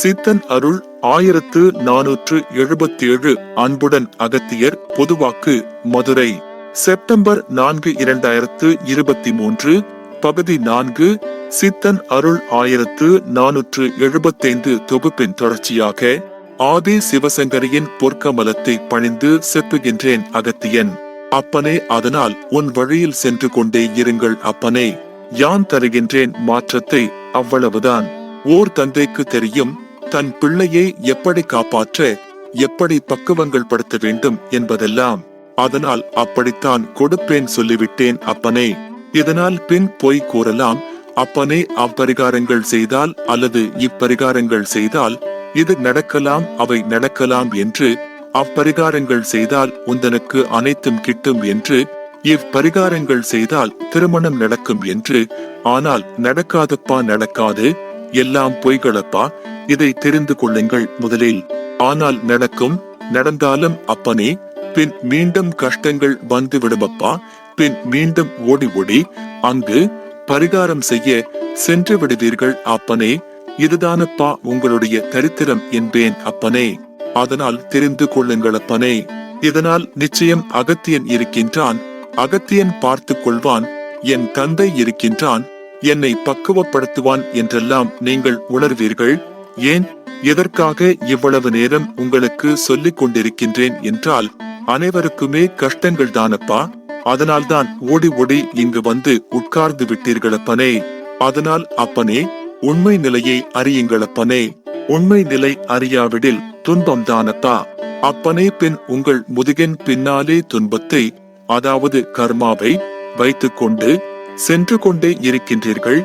சித்தன் அருள் ஆயிரத்து நானூற்று எழுபத்தி ஏழு அன்புடன் அகத்தியர் பொதுவாக்கு மதுரை. செப்டம்பர் நான்கு இரண்டாயிரத்து இருபத்தி மூன்று பகுதி நான்கு சித்தன் அருள் ஆயிரத்து நானூற்று எழுபத்தைந்து தொகுப்பின் தொடர்ச்சியாக ஆதி சிவசங்கரியின் பொற்கமலத்தை பணிந்து செப்புகின்றேன் அகத்தியன். அப்பனே அதனால் உன் வழியில் சென்று கொண்டே இருங்கள் அப்பனே. யான் தருகின்றேன் மாற்றத்தை அவ்வளவுதான். ஓர் தந்தைக்கு தெரியும் தன் பிள்ளையை எப்படி காப்பாற்ற எப்படி பக்குவங்கள் படுத்த வேண்டும் என்பதெல்லாம் அதனால் அப்படித்தான் கொடுப்பேன் சொல்லிவிட்டேன் அப்பனே. இதனால் பின் பொய் கூறலாம் அப்பனே அப்பரிகாரங்கள் செய்தால் அல்லது இப்பரிகாரங்கள் செய்தால் இது நடக்கலாம் அவை நடக்கலாம் என்று அப்பரிகாரங்கள் செய்தால் உந்தனுக்கு அனைத்தும் கிட்டும் என்று இப்பரிகாரங்கள் செய்தால் திருமணம் நடக்கும் என்று ஆனால் நடக்காதப்பா நடக்காது எல்லாம் பொய்களப்பா இதை தெரிந்து கொள்ளுங்கள் முதலில். ஆனால் நடக்கும் நடந்தாலும் அப்பனே பின் மீண்டும் கஷ்டங்கள் வந்து விடுமப்பா? பின் மீண்டும் ஓடி ஓடி அங்கு பரிகாரம் செய்ய சென்று விடுவீர்கள் அப்பனே. இதுதானப்பா உங்களுடைய தரித்திரம் என்பேன் அப்பனே. அதனால் தெரிந்து கொள்ளுங்கள் அப்பனே. இதனால் நிச்சயம் அகத்தியன் இருக்கின்றான். அகத்தியன் பார்த்து கொள்வான். என் தந்தை இருக்கின்றான். என்னை பக்குவப்படுத்துவான் என்றெல்லாம் நீங்கள் உணர்வீர்கள்? ஏன்? எதற்காக இவ்வளவு நேரம் உங்களுக்கு சொல்லிக் கொண்டிருக்கின்றேன் என்றால் அனைவருக்குமே கஷ்டங்கள் தானப்பா? அதனால்தான் ஓடி ஓடி இங்கு வந்து உட்கார்ந்து விட்டீர்களப்பனே அதனால் அப்பனே உண்மை நிலையை அறியுங்களப்பனே உண்மை நிலை அறியாவிடில் துன்பம் தானப்பா? அப்பனே பின் உங்கள் முதுகின் பின்னாலே துன்பத்தை அதாவது கர்மாவை வைத்துக்கொண்டு சென்று கொண்டே இருக்கின்றீர்கள்.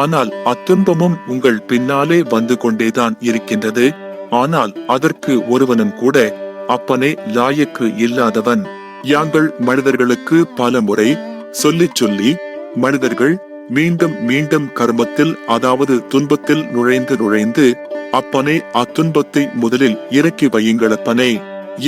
ஆனால் அத்துன்பமும் உங்கள் பின்னாலே வந்து கொண்டேதான் இருக்கின்றது. ஆனால் அதற்கு ஒருவனும் கூட அப்பனே லாயக்கு இல்லாதவன். யாங்கள் மனிதர்களுக்கு பல முறை சொல்லிச் சொல்லி மனிதர்கள் மீண்டும் மீண்டும் கர்மத்தில் அதாவது துன்பத்தில் நுழைந்து நுழைந்து அப்பனே அத்துன்பத்தை முதலில் இறக்கி வையுங்களப்பனே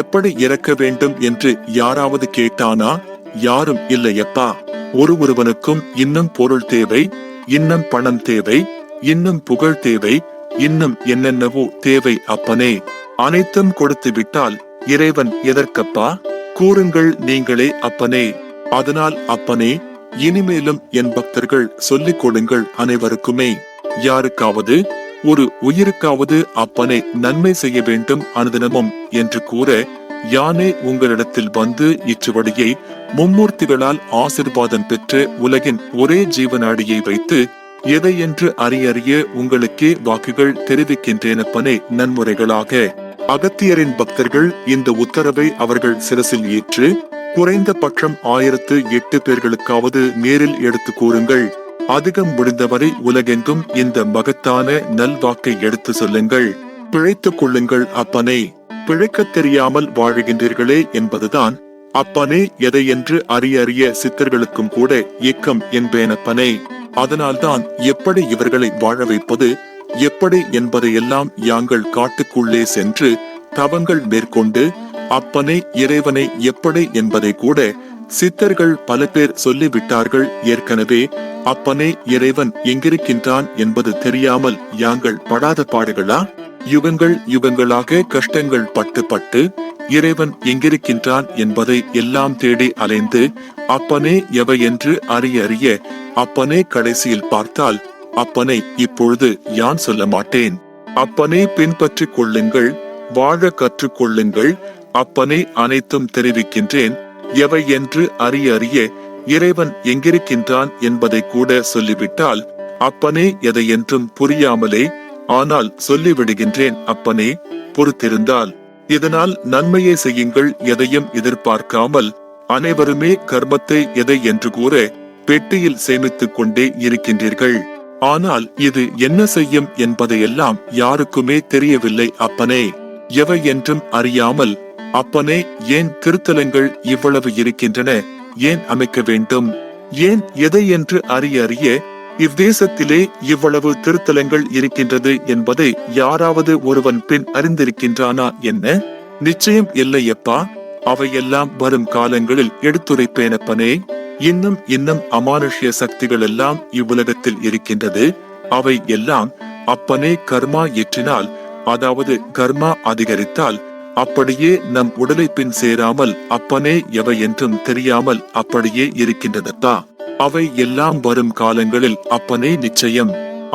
எப்படி இறக்க வேண்டும் என்று யாராவது கேட்டானா? யாரும் இல்லையப்பா. ஒரு ஒருவனுக்கும் இன்னும் பொருள் தேவை இன்னும் பணம் தேவை இன்னும் புகழ் தேவை இன்னும் என்னென்னவோ தேவை அப்பனே. அனைத்தும் கொடுத்து விட்டால் இறைவன் எதற்கப்பா? கூறுங்கள் நீங்களே அப்பனே. அதனால் அப்பனே இனிமேலும் என் பக்தர்கள் சொல்லிக் கொடுங்கள் அனைவருக்குமே. யாருக்காவது? ஒரு உயிருக்காவது அப்பனே நன்மை செய்ய வேண்டும் அனுதினமும் என்று கூற யானே உங்களிடத்தில் வந்து இச்சுவடியை மும்மூர்த்திகளால் ஆசிர்வாதம் பெற்று உலகின் ஒரே ஜீவனாடியை வைத்து எதை என்று அறியறிய உங்களுக்கே வாக்குகள் தெரிவிக்கின்றேனப்பனே நன்முறைகளாக. அகத்தியரின் பக்தர்கள் இந்த உத்தரவை அவர்கள் சிரசில் ஏற்று குறைந்த பட்சம் ஆயிரத்து எட்டு பேர்களுக்காவது நேரில் எடுத்து கூறுங்கள். அதிகம் முடிந்தவரை உலகெங்கும் இந்த மகத்தான நல்வாக்கை எடுத்து சொல்லுங்கள். பிழைத்துக் கொள்ளுங்கள் அப்பனே. பிழைக்கத் தெரியாமல் வாழுகின்றீர்களே என்பதுதான். அப்பனே எதையென்று அறிய அறிய சித்தர்களுக்கும் கூட இயக்கம் என்பேனப்பனே. அதனால்தான் எப்படி இவர்களை வாழ வைப்பது? எப்படி என்பதையெல்லாம் யாங்கள் காட்டுக்குள்ளே சென்று தவங்கள் மேற்கொண்டு அப்பனே இறைவனை எப்படி என்பதை கூட சித்தர்கள் பல பேர் சொல்லிவிட்டார்கள் ஏற்கனவே. அப்பனே இறைவன் எங்கிருக்கின்றான் என்பது தெரியாமல் யாங்கள் படாத பாடுகளா? யுகங்கள் யுகங்களாக கஷ்டங்கள் பட்டு பட்டு இறைவன் எங்கிருக்கின்றான் என்பதை எல்லாம் தேடி அலைந்து அப்பனே எவை என்று அறிய அறிய அப்பனே கடைசியில் பார்த்தால் அப்பனை இப்பொழுது யான் சொல்ல மாட்டேன். அப்பனே பின்பற்றிக் கொள்ளுங்கள் வாழ கற்றுக்கொள்ளுங்கள் அப்பனே அனைத்தும் தெரிவிக்கின்றேன். எவை என்று அறிய அறிய இறைவன் எங்கிருக்கின்றான் என்பதை கூட சொல்லிவிட்டால் அப்பனே எதை என்றும் புரியாமலே ஆனால் சொல்லிவிடுகின்றேன் அப்பனே பொறுத்திருந்தால். இதனால் நன்மையை செய்யுங்கள் எதையும் எதிர்பார்க்காமல். அனைவருமே கர்மத்தை எதை என்று கூற பெட்டியில் சேமித்துக் கொண்டே இருக்கின்றீர்கள். ஆனால் இது என்ன செய்யும் என்பதையெல்லாம் யாருக்குமே தெரியவில்லை அப்பனே. எவை என்றும் அறியாமல் அப்பனே ஏன் திருத்தலங்கள் இவ்வளவு இருக்கின்றன? ஏன் அமைக்க வேண்டும்? ஏன் எதை என்று அறிய அறிய இவ்தேசத்திலே இவ்வளவு திருத்தலங்கள் இருக்கின்றது என்பதை யாராவது ஒருவன் பின் அறிந்திருக்கின்றானா என்ன? நிச்சயம் இல்லையப்பா. அவையெல்லாம் வரும் காலங்களில் எடுத்துரைப்பேனப்பனே. இன்னும் இன்னும் அமானுஷ்ய சக்திகள் எல்லாம் இவ்வுலகத்தில் இருக்கின்றது. அவை எல்லாம் அப்பனே கர்மா ஏற்றினால் அதாவது கர்மா அதிகரித்தால் அப்படியே நம் உடலை பின் சேராமல் அப்பனே எவை என்றும் தெரியாமல் அப்படியே இருக்கின்றனத்தா அவை எல்லாம் வரும் காலங்களில் அப்பனே நிச்சயம்.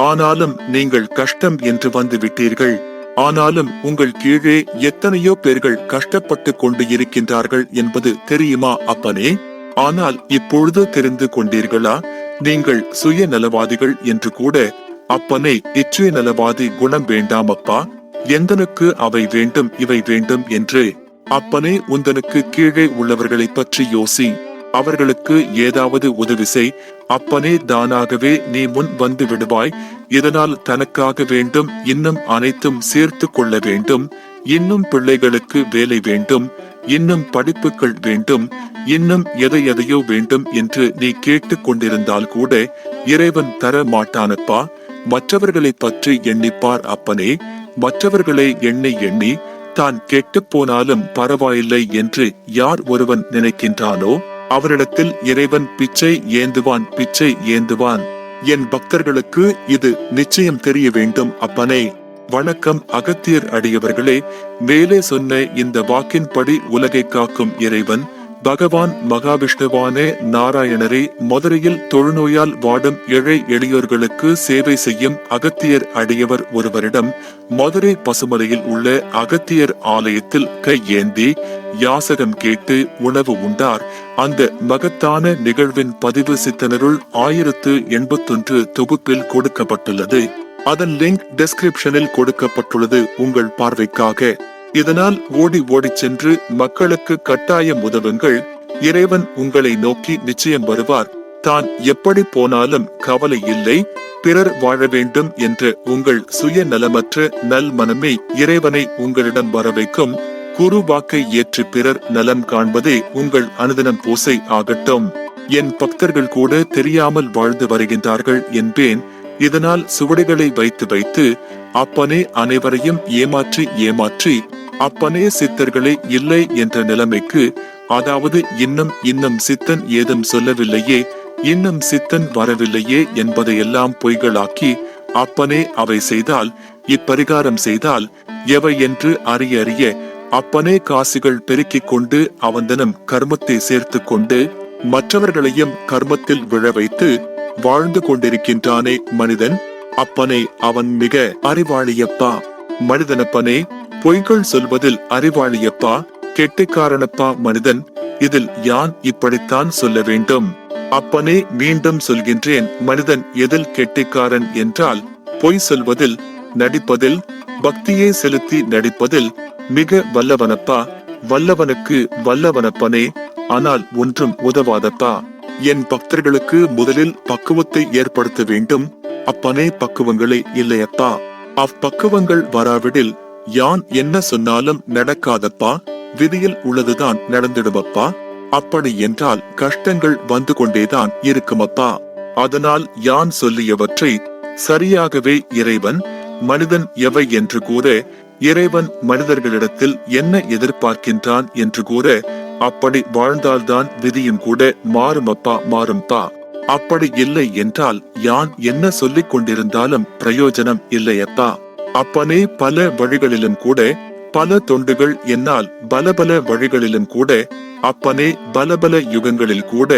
ஆனாலும் நீங்கள் கஷ்டம் என்று வந்து விட்டீர்கள். ஆனாலும் உங்கள் கீழே எத்தனையோ பேர்கள் கஷ்டப்பட்டு கொண்டு இருக்கின்றார்கள் என்பது தெரியுமா அப்பனே? ஆனால் இப்பொழுது தெரிந்து கொண்டீர்களா? நீங்கள் சுயநலவாதிகள் என்று கூட அப்பனே இச்சுய நலவாதி குணம் வேண்டாம் அப்பா. எந்தனுக்கு அவை வேண்டும் இவை வேண்டும் என்று அப்பனே உந்தனுக்கு கீழே உள்ளவர்களை பற்றி யோசி. அவர்களுக்கு ஏதாவது உதவி செய். அப்பனே தானாகவே நீ முன் வந்து விடுவாய். இதனால் தனக்காக வேண்டும் இன்னும் அனைத்தும் சேர்த்து கொள்ள வேண்டும். இன்னும் பிள்ளைகளுக்கு வேலை வேண்டும். இன்னும் படிப்புகள் வேண்டும். இன்னும் எதை எதையோ வேண்டும் என்று நீ கேட்டு கொண்டிருந்தால் கூட இறைவன் தர மாட்டானப்பா. மற்றவர்களை பற்றி எண்ணிப்பார் அப்பனே. மற்றவர்களை எண்ணி எண்ணி தான் கெட்டுப் போனாலும் பரவாயில்லை என்று யார் ஒருவன் நினைக்கின்றானோ அவரிடத்தில் இறைவன் பிச்சை ஏந்துவான் பிச்சை ஏந்துவான். என் பக்தர்களுக்கு இது நிச்சயம் தெரிய வேண்டும். அப்பனே வணக்கம் அகத்தியர் அடியவர்களே மேலே சொன்ன இந்த வாக்கின்படி உலகை காக்கும் இறைவன் பகவான் மகாவிஷ்ணுவானே நாராயணரே மதுரையில் தொழுநோயால் வாடும் ஏழை எளியோர்களுக்கு சேவை செய்யும் அகத்தியர் அடியவர் ஒருவரிடம் மதுரை பசுமலையில் உள்ள அகத்தியர் ஆலயத்தில் கையேந்தி யாசகம் கேட்டு உணவு உண்டார். அந்த மகத்தான நிகழ்வின் பதிவு சித்தனருள் ஆயிரத்து எண்பத்தொன்று தொகுப்பில் கொடுக்கப்பட்டுள்ளது. அதன் லிங்க் டிஸ்கிரிப்ஷனில் கொடுக்கப்பட்டுள்ளது. உங்கள் பார்வைக்காக இதனால் ஓடி ஓடிச் சென்று மக்களுக்கு கட்டாயம் உதவுங்கள். இறைவன் உங்களை நோக்கி நிச்சயம் வருவார். தான் எப்படி போனாலும் கவலை இல்லை. பிறர் வாழ வேண்டும் என்ற உங்கள் சுய நலமற்ற நல் மனமே இறைவனை உங்களிடம் வர வைக்கும் குரு வாக்கை ஏற்று பிறர் நலம் காண்பதே உங்கள் அனுதினம் பூசை ஆகட்டும். என் பக்தர்கள் கூட தெரியாமல் வாழ்ந்து வருகின்றார்கள் என்பேன். இதனால் சுவடிகளை வைத்து வைத்து அப்பனே அனைவரையும் ஏமாற்றி ஏமாற்றி அப்பனே சித்தர்களே இல்லை என்ற நிலைமைக்கு அதாவது இன்னும் இன்னும் சித்தன் ஏதும் சொல்லவில்லையே இன்னும் சித்தன் வரவில்லையே என்பதையெல்லாம் பொய்களாக்கி அப்பனே அவை செய்தால் இப்பரிகாரம் செய்தால் எவை என்று அறிய அறிய அப்பனே காசுகள் பெருக்கிக் கொண்டு அவந்தனம் கர்மத்தை சேர்த்து கொண்டு மற்றவர்களையும் கர்மத்தில் விழ வைத்து வாழ்ந்து கொண்டிருக்கின்றானே மனிதன் அப்பனே அவன் மிக அறிவாளியப்பா. மனிதனப்பனே பொய்கள் சொல்வதில் அறிவாளியப்பா கெட்டிக்காரனப்பா மனிதன் இதில் யான் இப்படித்தான் சொல்ல வேண்டும்? அப்பனே மீண்டும் சொல்கின்றேன் மனிதன் எதில் கெட்டிக்காரன் என்றால் பொய் சொல்வதில் நடிப்பதில் பக்தியை செலுத்தி நடிப்பதில் மிக வல்லவனப்பா வல்லவனுக்கு வல்லவனப்பனே ஆனால் ஒன்றும் உதவாதப்பா. என் பக்தர்களுக்கு முதலில் பக்குவத்தை ஏற்படுத்த வேண்டும் அப்பனே பக்குவங்களே இல்லையப்பா. அப்பக்குவங்கள் வராவிடில் யான் என்ன சொன்னாலும் நடக்காதப்பா? விதியில் உள்ளதுதான் நடந்துடுவப்பா? அப்படி என்றால் கஷ்டங்கள் வந்து கொண்டேதான் இருக்குமப்பா? அதனால் யான் சொல்லியவற்றை சரியாகவே இறைவன் மனிதன் எவை? என்று கூற இறைவன் மனிதர்களிடத்தில் என்ன எதிர்பார்க்கின்றான்? என்று கூற அப்படி வாழ்ந்தால்தான் விதியும் கூட மாறுமப்பா மாறும்பா? அப்படி இல்லை என்றால் யான் என்ன சொல்லிக் கொண்டிருந்தாலும் பிரயோஜனம் இல்லையப்பா அப்பனே பல வழிகளிலும் கூட பல தொண்டுகள் என்னால் பலபல வழிகளிலும் கூட அப்பனே பலபல யுகங்களில் கூட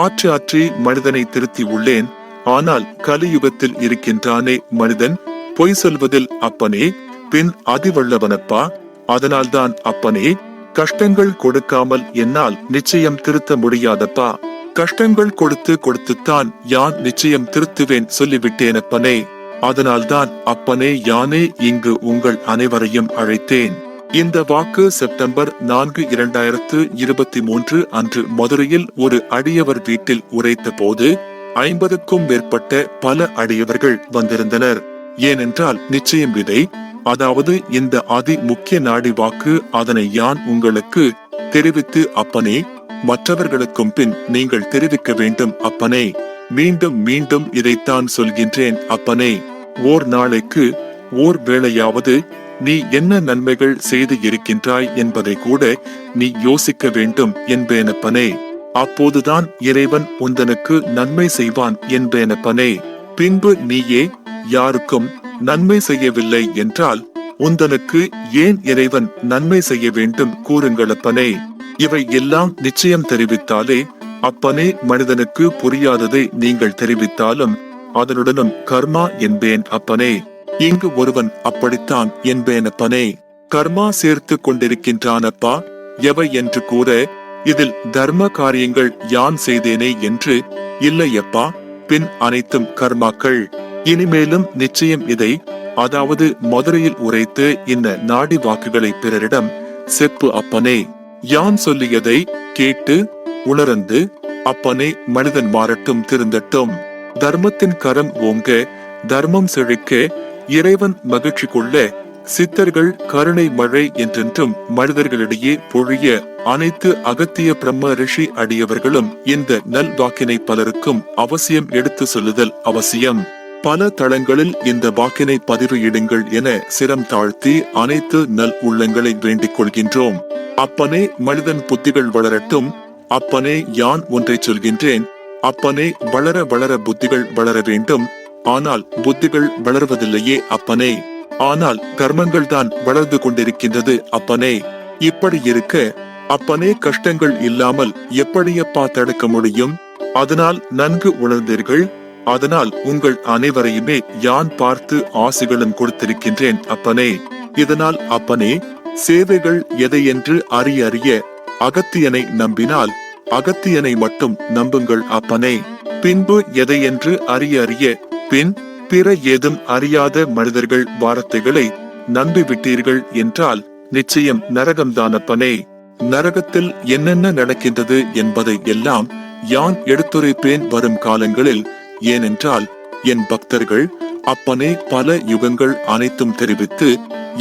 ஆற்று ஆற்றி மனிதனை திருத்தி உள்ளேன். ஆனால் கலியுகத்தில் இருக்கின்றானே மனிதன்? பொய் சொல்வதில் அப்பனே பின் அதிவல்லவனப்பா? அதனால்தான் அப்பனே கஷ்டங்கள் கொடுக்காமல் என்னால் நிச்சயம் திருத்த முடியாதப்பா. கஷ்டங்கள் கொடுத்து கொடுத்துத்தான் யான் நிச்சயம் திருத்துவேன் சொல்லிவிட்டேன் அப்பனே. அதனால்தான் அப்பனே யானே இங்கு உங்கள் அனைவரையும் அழைத்தேன். இந்த வாக்கு செப்டம்பர் நான்கு இரண்டாயிரத்து இருபத்தி மூன்று அன்று மதுரையில் ஒரு அடியவர் வீட்டில் உரைத்த போது ஐம்பதுக்கும் மேற்பட்ட பல அடியவர்கள் வந்திருந்தனர். ஏனென்றால் நிச்சயம் விதை அதாவது இந்த அதி முக்கிய நாடி வாக்கு அதனை யான் உங்களுக்கு தெரிவித்து அப்பனே மற்றவர்களுக்கும் பின் நீங்கள் தெரிவிக்க வேண்டும் அப்பனே மீண்டும் மீண்டும் இதைத்தான் சொல்கின்றேன் அப்பனே ஓர் நாளைக்கு ஓர் வேளையாவது நீ என்ன நன்மைகள் செய்து இருக்கின்றாய் என்பதை கூட நீ யோசிக்க வேண்டும் என்பேனப்பனே. அப்போதுதான் இறைவன் உந்தனுக்கு நன்மை செய்வான் என்பேனப்பனே. பின்பு நீயே யாருக்கும் நன்மை செய்யவில்லை என்றால் உந்தனுக்கு ஏன் இறைவன் நன்மை செய்ய வேண்டும் கூறுங்களப்பனே. இவை எல்லாம் நிச்சயம் தெரிவித்தாலே அப்பனே மனிதனுக்கு புரியாததை நீங்கள் தெரிவித்தாலும் அதனுடனும் கர்மா என்பேன் அப்பனே. இங்கு ஒருவன் அப்படித்தான் என்பேன் அப்பனே. கர்மா சேர்த்து கொண்டிருக்கின்றானப்பா எவை என்று கூற இதில் தர்ம காரியங்கள் யான் செய்தேனே என்று இல்லையப்பா பின் அனைத்தும் கர்மாக்கள். இனிமேலும் நிச்சயம் இதை அதாவது மதுரையில் உரைத்து இந்த நாடி வாக்குகளை பிறரிடம் செப்பு அப்பனே. யான் சொல்லியதை கேட்டு உணர்ந்து அப்பனே மனிதன் மாறட்டும் திருந்தட்டும். தர்மத்தின் கரம் ஓங்க தர்மம் செழிக்க இறைவன் மகிழ்ச்சி கொள்ள சித்தர்கள் கருணை மழை என்றென்றும் மனிதர்களிடையே பொழிய அனைத்து அகத்திய பிரம்ம ரிஷி அடியவர்களும் இந்த நல் வாக்கினை பலருக்கும் அவசியம் எடுத்து சொல்லுதல் அவசியம். பல தளங்களில் இந்த வாக்கினை பதிவு இடுங்கள் என சிரம் தாழ்த்தி அனைத்து நல் உள்ளங்களை வேண்டிக் கொள்கின்றோம். அப்பனே மனிதன் புத்திகள் வளரட்டும். அப்பனே யான் ஒன்றை சொல்கின்றேன். அப்பனே வளர வளர புத்திகள் வளர வேண்டும். ஆனால் புத்திகள் வளர்வதில்லையே அப்பனே. ஆனால் கர்மங்கள் தான் வளர்ந்து கொண்டிருக்கின்றது அப்பனே. இப்படி இருக்க அப்பனே கஷ்டங்கள் இல்லாமல் எப்படியப்பா தடுக்க முடியும்? அதனால் நன்கு உணர்ந்தீர்கள். அதனால் உங்கள் அனைவரையுமே யான் பார்த்து ஆசிகளும் கொடுத்திருக்கின்றேன் அப்பனே. இதனால் அப்பனே சேவைகள் எதையென்று அறிய அறிய அகத்தியனை நம்பினால் அகத்தியனை மட்டும் நம்புங்கள் அப்பனே. பின்பு எதையென்று அறிய அறிய பின் பிற ஏதும் அறியாத மனிதர்கள் வார்த்தைகளை நம்பிவிட்டீர்கள் என்றால் நிச்சயம் நரகம்தான் அப்பனே. நரகத்தில் என்னென்ன நடக்கின்றது என்பதை எல்லாம் யான் எடுத்துரைப்பேன் வரும் காலங்களில் ஏனென்றால் என் பக்தர்கள் அப்பனே பல யுகங்கள் அனைத்தும் தெரிவித்து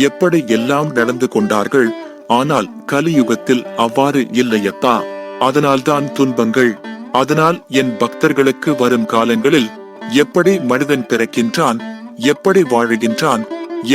எப்படி எல்லாம் நடந்து கொண்டார்கள் ஆனால் கலியுகத்தில் அவ்வாறு இல்லையப்பா அதனால்தான் துன்பங்கள். அதனால் என் பக்தர்களுக்கு வரும் காலங்களில் எப்படி மனிதன் பிறக்கின்றான் எப்படி வாழுகின்றான்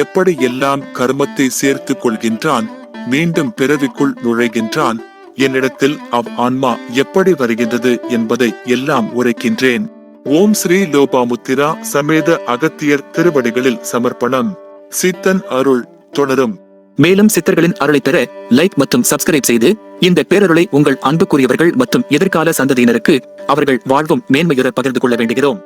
எப்படி எல்லாம் கர்மத்தை சேர்த்துக் கொள்கின்றான் மீண்டும் பிறவிக்குள் நுழைகின்றான் என்னிடத்தில் அவ் ஆன்மா எப்படி வருகின்றது என்பதை எல்லாம் உரைக்கின்றேன். ஓம் ஸ்ரீ லோபாமுத்திரா சமேத அகத்தியர் திருவடிகளில் சமர்ப்பணம். சித்தன் அருள் தொடரும். மேலும் சித்தர்களின் அருளை பெற லைக் மற்றும் சப்ஸ்கிரைப் செய்து இந்த பேரருளை உங்கள் அன்புக்குரியவர்கள் மற்றும் எதிர்கால சந்ததியினருக்கு அவர்கள் வாழ்வும் மேன்மையுற பகிர்ந்து கொள்ள வேண்டுகிறோம்.